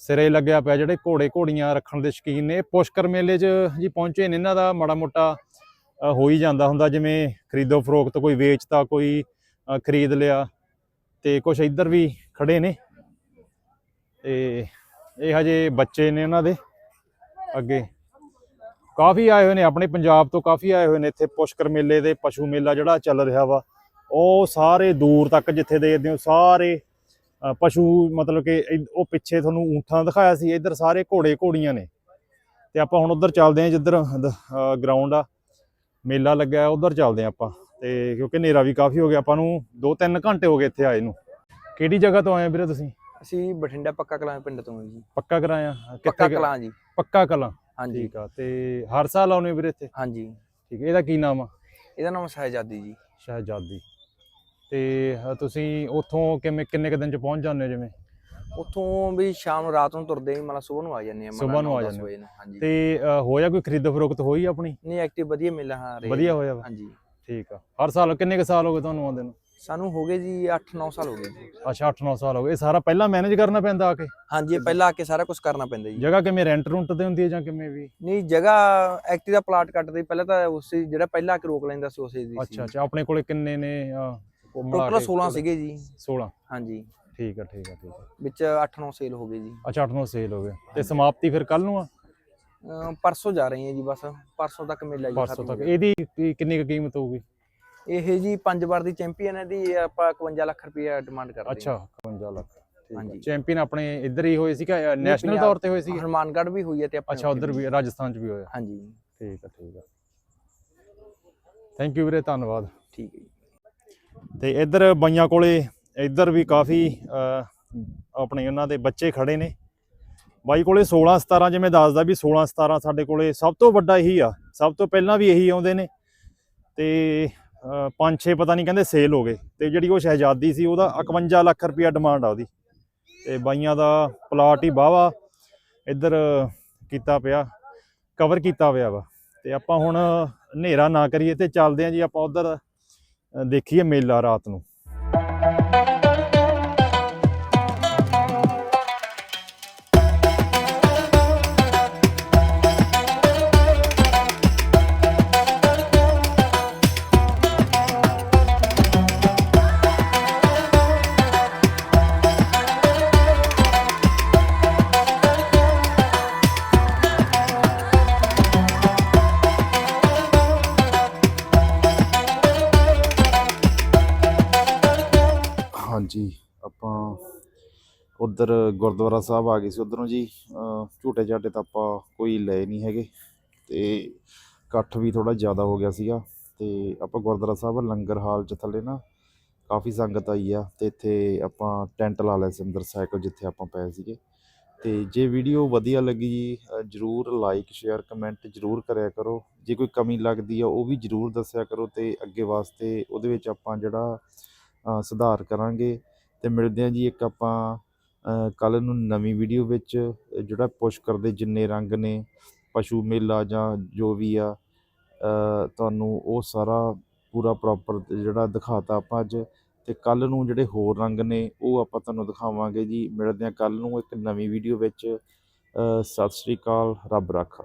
ਸਿਰੇ ਲੱਗਿਆ ਪਿਆ, ਜਿਹੜੇ ਘੋੜੇ ਘੋੜੀਆਂ ਰੱਖਣ ਦੇ ਸ਼ੌਕੀਨ ਨੇ। ਪੁਸ਼ਕਰ ਮੇਲੇ 'ਚ ਜੀ ਪਹੁੰਚੇ ਨੇ ਇਹਨਾਂ ਦਾ, ਮਾੜਾ ਮੋਟਾ ਹੋ ਹੀ ਜਾਂਦਾ ਹੁੰਦਾ, ਜਿਵੇਂ ਖਰੀਦੋ ਫਰੋਖਤ, ਕੋਈ ਵੇਚਤਾ, ਕੋਈ ਖਰੀਦ ਲਿਆ, ਤੇ ਕੁਝ ਇੱਧਰ ਵੀ ਖੜੇ ਨੇ। ਤੇ ਇਹ ਹਜੇ ਬੱਚੇ ਨੇ ਇਹਨਾਂ ਦੇ, ਅੱਗੇ। ਕਾਫੀ ਆਏ ਹੋਏ ਨੇ ਆਪਣੇ ਪੰਜਾਬ ਤੋਂ ਕਾਫੀ ਆਏ ਹੋਏ ਨੇ ਇੱਥੇ ਪੁਸ਼ਕਰ ਮੇਲੇ ਦੇ ਪਸ਼ੂ ਮੇਲਾ ਜਿਹੜਾ ਚੱਲ ਰਿਹਾ ਵਾ ਉਹ ਸਾਰੇ ਦੂਰ ਤੱਕ ਜਿੱਥੇ ਦੇਖਦੇ ਹੋ ਸਾਰੇ ਪਸ਼ੂ ਮਤਲਬ ਕਿ ਉਹ ਪਿੱਛੇ ਤੁਹਾਨੂੰ ਊਂਠਾਂ ਦਿਖਾਇਆ ਸੀ ਇੱਧਰ ਸਾਰੇ ਘੋੜੇ ਘੋੜੀਆਂ ਨੇ। ਤੇ ਆਪਾਂ ਹੁਣ ਉਧਰ ਚੱਲਦੇ ਹਾਂ ਜਿੱਧਰ ਗਰਾਊਂਡ ਆ ਮੇਲਾ ਲੱਗਾ ਉਧਰ ਚੱਲਦੇ ਹਾਂ ਆਪਾਂ। ਤੇ ਕਿਉਂਕਿ ਹਨੇਰਾ ਵੀ ਕਾਫੀ ਹੋ ਗਿਆ ਆਪਾਂ ਨੂੰ 2-3 ਘੰਟੇ ਹੋ ਗਏ ਇੱਥੇ ਆਏ ਨੂੰ। ਕਿਹੜੀ ਜਗ੍ਹਾ ਤੋਂ ਆਏ ਵੀਰੇ ਤੁਸੀਂ? ਅਸੀਂ ਬਠਿੰਡਾ ਪੱਕਾ ਕਲਾਂ ਪਿੰਡ ਤੋਂ ਜੀ। ਪੱਕਾ ਕਰਾਇਆ ਪੱਕਾ ਕ- ਕਲਾਂ ਜੀ। ਪੱਕਾ ਕਲਾਂ? ਹਾਂਜੀ। ਠੀਕ ਆ ਤੇ ਹਰ ਸਾਲ ਆਉਨੇ ਵੀਰੇ ਇੱਥੇ? ਹਾਂਜੀ। ਠੀਕ ਹੈ ਇਹਦਾ ਕੀ ਨਾਮ ਆ? ਇਹਦਾ ਨਾਮ ਸਹਿਜਾਦੀ ਜੀ। ਸ਼ਹਿਜ਼ਾਦੀ। ਤੇ ਤੁਸੀਂ ਉੱਥੋਂ ਕਿਵੇਂ ਕਿੰਨੇ ਕ ਦਿਨ ਚ ਪਹੁੰਚ ਜਾਂਦੇ ਹੋ ਜਿਵੇਂ? ਉੱਥੋਂ ਵੀ ਸ਼ਾਮ ਨੂੰ ਰਾਤ ਨੂੰ ਤੁਰਦੇ ਹੀ ਮਤਲਬ ਸਵੇਰ ਨੂੰ ਆ ਜਾਂਦੇ ਆ ਸੁਬਾਹ ਨੂੰ ਆ ਜਾਂਦੇ ਹਾਂਜੀ। ਤੇ ਹੋਇਆ ਕੋਈ ਖਰੀਦ ਫਰੋਖਤ ਹੋਈ ਆਪਣੀ? ਨਹੀਂ ਐਕਟਿਵ ਵਧੀਆ ਮਿਲਿਆ ਹਾਂ ਵਧੀਆ ਹੋਇਆ ਹਾਂਜੀ। ਠੀਕ ਆ। ਹਰ ਸਾਲ ਕਿੰਨੇ ਕ ਸਾਲ ਹੋ ਗਏ ਤੁਹਾਨੂੰ ਆਉਂਦੇ ਨੂੰ? ਸਾਨੂੰ ਹੋ ਗਏ ਜੀ 8-9 ਸਾਲ ਹੋ ਗਏ। ਅੱਛਾ 8-9 ਸਾਲ ਹੋ ਗਏ। ਇਹ ਸਾਰਾ ਪਹਿਲਾਂ ਮੈਨੇਜ ਕਰਨਾ ਪੈਂਦਾ ਆ ਕੇ? ਹਾਂਜੀ ਇਹ ਪਹਿਲਾਂ ਆ ਕੇ ਸਾਰਾ ਕੁਝ ਕਰਨਾ ਪੈਂਦਾ ਜੀ। ਜਗ੍ਹਾ ਕਿਵੇਂ ਰੈਂਟ ਰੁੰਟ ਤੇ ਹੁੰਦੀ ਹੈ ਜਾਂ ਕਿਵੇਂ ਵੀ? ਨਹੀਂ ਜਗ੍ਹਾ ਐਕਟਿਵ ਦਾ ਪਲਾਟ ਕੱਟਦੇ ਪਹਿਲਾਂ ਤਾਂ ਉਸੇ ਜਿਹੜਾ ਪਹਿਲਾਂ ਆ ਕੇ ਰੋਕ ਲੈਂਦਾ ਸੀ ਉਸੇ ਦੀ ਅੱਛਾ ਅੱਛਾ। ਆਪਣੇ ਕੋਲੇ ਕਿੰਨੇ ਨੇ? ਟੋਟਲ ਕੇ 16 ਕੋਲੇ? ਸੀਗੇ ਜੀ। 16 ਹਾਂਜੀ। ਠੀਕ ਆ ਠੀਕ ਆ ਠੀਕ ਆ। ਵਿੱਚ 8-9 ਸੇਲ ਹੋ ਗਏ ਜੀ। ਅੱਛਾ 8-9 ਸੇਲ ਹੋ ਗਏ। ਤੇ ਸਮਾਪਤੀ ਫਿਰ ਕੱਲ ਨੂੰ ਆ? ਪਰਸੋਂ ਜਾ ਰਹੇ ਹਾਂ ਜੀ ਬਸ। ਪਰਸੋਂ ਤੱਕ ਮੇਲਾ ਜੀ ਪਰਸੋਂ ਤੱਕ। ਇਹਦੀ ਕਿੰਨੀ ਕੁ ਕੀਮਤ ਹੋਊਗੀ? ਇਹ ਜੀ ਪੰਜ ਵਾਰ ਦੀ ਚੈਂਪੀਅਨ ਹੈ ਦੀ ਆਪਾਂ 51 ਲੱਖ ਰੁਪਏ ਡਿਮਾਂਡ ਕਰਦੇ ਹਾਂ। ਅੱਛਾ 55 ਲੱਖ ਹਾਂਜੀ। ਹੈ। ਚੈਂਪੀਅਨ ਆਪਣੇ ਇੱਧਰ ਹੀ ਹੋਏ ਸੀ ਕਿ ਨੈਸ਼ਨਲ ਤੌਰ ਤੇ ਹੋਏ ਸੀ ਹਨੂਮਾਨਗੜ੍ਹ ਵੀ ਹੋਈ ਹੈ ਤੇ ਆਪਣੇ ਅੱਛਾ ਉਧਰ ਵੀ ਰਾਜਸਥਾਨ ਚ ਵੀ ਹੋਇਆ। ਹਾਂਜੀ। ਠੀਕ ਆ ਠੀਕ ਆ ਥੈਂਕ ਯੂ ਵੀਰੇ ਧੰਨਵਾਦ। ਠੀਕ ਹੈ ਜੀ। ਤੇ ਇੱਧਰ ਬਾਈਆਂ ਕੋਲੇ ਇੱਧਰ ਵੀ ਕਾਫੀ ਆਪਣੇ ਉਹਨਾਂ ਦੇ ਬੱਚੇ ਖੜੇ ਨੇ। ਬਾਈ ਕੋਲੇ 16 17 ਜਿਵੇਂ ਦੱਸਦਾ ਵੀ 16 17 ਸਾਡੇ ਕੋਲੇ ਸਭ ਤੋਂ ਵੱਡਾ ਇਹੀ ਆ। ਸਭ ਤੋਂ ਪਹਿਲਾਂ ਵੀ ਇਹੀ ਆਉਂਦੇ ਨੇ। ਤੇ ਪੰਜ ਛੇ ਪਤਾ ਨਹੀਂ ਕਹਿੰਦੇ ਸੇਲ ਹੋ ਗਏ ਤੇ ਜਿਹੜੀ ਉਹ ਸ਼ਹਿਜ਼ਾਦੀ ਸੀ ਉਹਦਾ 51 ਲੱਖ ਰੁਪਇਆ ਡਿਮਾਂਡ ਆ ਉਹਦੀ। ਤੇ ਬਾਈਆਂ ਦਾ ਪਲਾਟ ਹੀ ਬਾਵਾ ਇੱਧਰ ਕੀਤਾ ਪਿਆ ਕਵਰ ਕੀਤਾ ਪਿਆ ਵਾ। ਤੇ ਆਪਾਂ ਹੁਣ ਹਨੇਰਾ ਨਾ ਕਰੀਏ ਤੇ ਚੱਲਦੇ ਆਂ ਜੀ, ਆਪਾਂ ਉਧਰ ਦੇਖੀਏ ਮੇਲਾ ਰਾਤ ਨੂੰ। ਉਧਰ ਗੁਰਦੁਆਰਾ ਸਾਹਿਬ ਆ ਗਏ ਸੀ ਉਧਰੋਂ ਜੀ। ਝੂਟੇ ਝਾਟੇ ਤਾਂ ਆਪਾਂ ਕੋਈ ਲਏ ਨਹੀਂ ਹੈਗੇ। ਤੇ ਇਕੱਠ ਵੀ ਥੋੜਾ ਜ਼ਿਆਦਾ ਹੋ ਗਿਆ ਸੀਗਾ। ਤੇ ਆਪਾਂ ਗੁਰਦੁਆਰਾ ਸਾਹਿਬ ਲੰਗਰ ਹਾਲ ਚ ਥੱਲੇ ਨਾ ਕਾਫੀ ਸੰਗਤ ਆਈ ਆ ਤੇ ਇੱਥੇ ਆਪਾਂ ਟੈਂਟ ਲਾ ਲਿਆ ਸੀ ਅੰਦਰ ਸਾਈਕਲ ਜਿੱਥੇ ਆਪਾਂ ਪਏ ਸੀਗੇ। ਤੇ ਜੇ ਵੀਡੀਓ ਵਧੀਆ ਲੱਗੀ ਜੀ ਜਰੂਰ ਲਾਈਕ ਸ਼ੇਅਰ ਕਮੈਂਟ ਜਰੂਰ ਕਰਿਆ ਕਰੋ। ਜੇ ਕੋਈ ਕਮੀ ਲੱਗਦੀ ਆ, ਉਹ ਵੀ ਜਰੂਰ ਦੱਸਿਆ ਕਰੋ ਤੇ ਅੱਗੇ ਵਾਸਤੇ ਉਹਦੇ ਵਿੱਚ ਆਪਾਂ ਜਿਹੜਾ ਸੁਧਾਰ ਕਰਾਂਗੇ। ਤੇ ਮਿਲਦੇ ਆ ਜੀ ਇੱਕ ਆਪਾਂ ਕੱਲ ਨੂੰ ਨਵੀਂ ਵੀਡੀਓ ਵਿੱਚ ਜਿਹੜਾ ਪੁਸ਼ਕਰ ਦੇ ਜਿੰਨੇ ਰੰਗ ਨੇ, ਪਸ਼ੂ ਮੇਲਾ ਜਾਂ ਜੋ ਵੀ ਆ ਤੁਹਾਨੂੰ ਉਹ ਸਾਰਾ ਪੂਰਾ ਪ੍ਰੋਪਰ ਜਿਹੜਾ ਦਿਖਾਤਾ ਆਪਾਂ ਅੱਜ। ਤੇ ਕੱਲ ਨੂੰ ਜਿਹੜੇ ਹੋਰ ਰੰਗ ਨੇ, ਉਹ ਆਪਾਂ ਤੁਹਾਨੂੰ ਦਿਖਾਵਾਂਗੇ ਜੀ। ਮਿਲਦੇ ਹਾਂ ਕੱਲ ਨੂੰ ਇੱਕ ਨਵੀਂ ਵੀਡੀਓ ਵਿੱਚ। ਸਤਿ ਸ੍ਰੀ ਅਕਾਲ, ਰੱਬ ਰਾਖਾ।